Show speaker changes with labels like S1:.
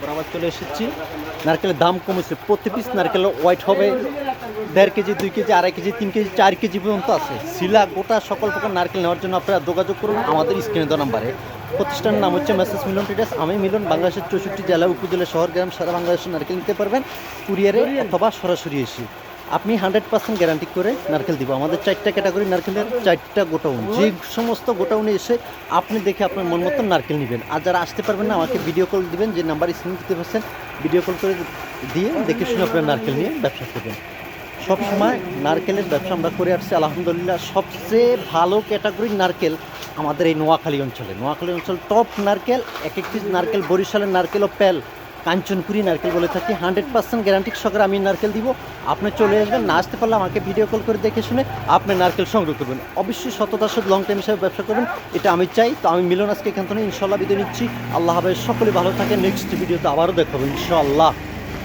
S1: বরাবর চলে এসেছি। নারকেলের দাম কমেছে, প্রতি পিস নারকেলের ওয়েট হবে, দেড় কেজি, দুই কেজি, আড়াই কেজি, তিন কেজি, চার কেজি পর্যন্ত আছে। শিলা, গোটা সকল প্রকার নারকেল নেওয়ার জন্য আপনারা যোগাযোগ করুন। আমাদের স্ক্রিনে দেওয়া নাম্বারে। প্রতিষ্ঠানের নাম হচ্ছে মেসেজ মিলন ট্রেডার্স আমি মিলন, বাংলাদেশের চৌষট্টি জেলা, উপজেলা, শহর, গ্রাম, সারা বাংলাদেশের নারকেল নিতে পারবেন। কুরিয়ারে অথবা সরাসরি এসে। আপনি হান্ড্রেড পার্সেন্ট গ্যারান্টি করে নারকেল দিব। আমাদের চারটা ক্যাটাগরি নারকেলের চারটা গোটাউন যে সমস্ত গোটাউনে এসে আপনি দেখে আপনার মন মতন নারকেল নেবেন। আর যারা আসতে পারবেন না, আমাকে ভিডিও কল দিবেন, যে নাম্বার স্ক্রিন দিতে পারছেন ভিডিও কল করে দিয়ে দেখে শুনে আপনার নারকেল নিয়ে ব্যবসা করবেন। সবসময় নারকেলের ব্যবসা আমরা করে আসছি, আলহামদুলিল্লাহ। সবচেয়ে ভালো ক্যাটাগরির নারকেল আমাদের এই নোয়াখালী অঞ্চলে। নোয়াখালী অঞ্চল টপ নারকেল এক একটি নারকেল, বরিশালের নারকেল ও প্যাল। কাঞ্চনপুরি নারকেল বলে থাকি, হান্ড্রেড পার্সেন্ট গ্যারান্টি সকালে আমি নারকেল দিব। আপনি চলে আসবেন, না আসতে পারলে আমাকে ভিডিও কল করে দেখে শুনে আপনি নারকেল সংগ্রহ করবেন। অবশ্যই সাথে লং টাইম হিসাবে ব্যবসা করবেন, এটা আমি চাই। তো আমি মিলন আজকে এখান থেকে ইনশাল্লাহ বিদায় নিচ্ছি। আল্লাহ হাফেজ, সকলে ভালো থাকে নেক্সট ভিডিওতে আবারও দেখাবো ইনশাল্লাহ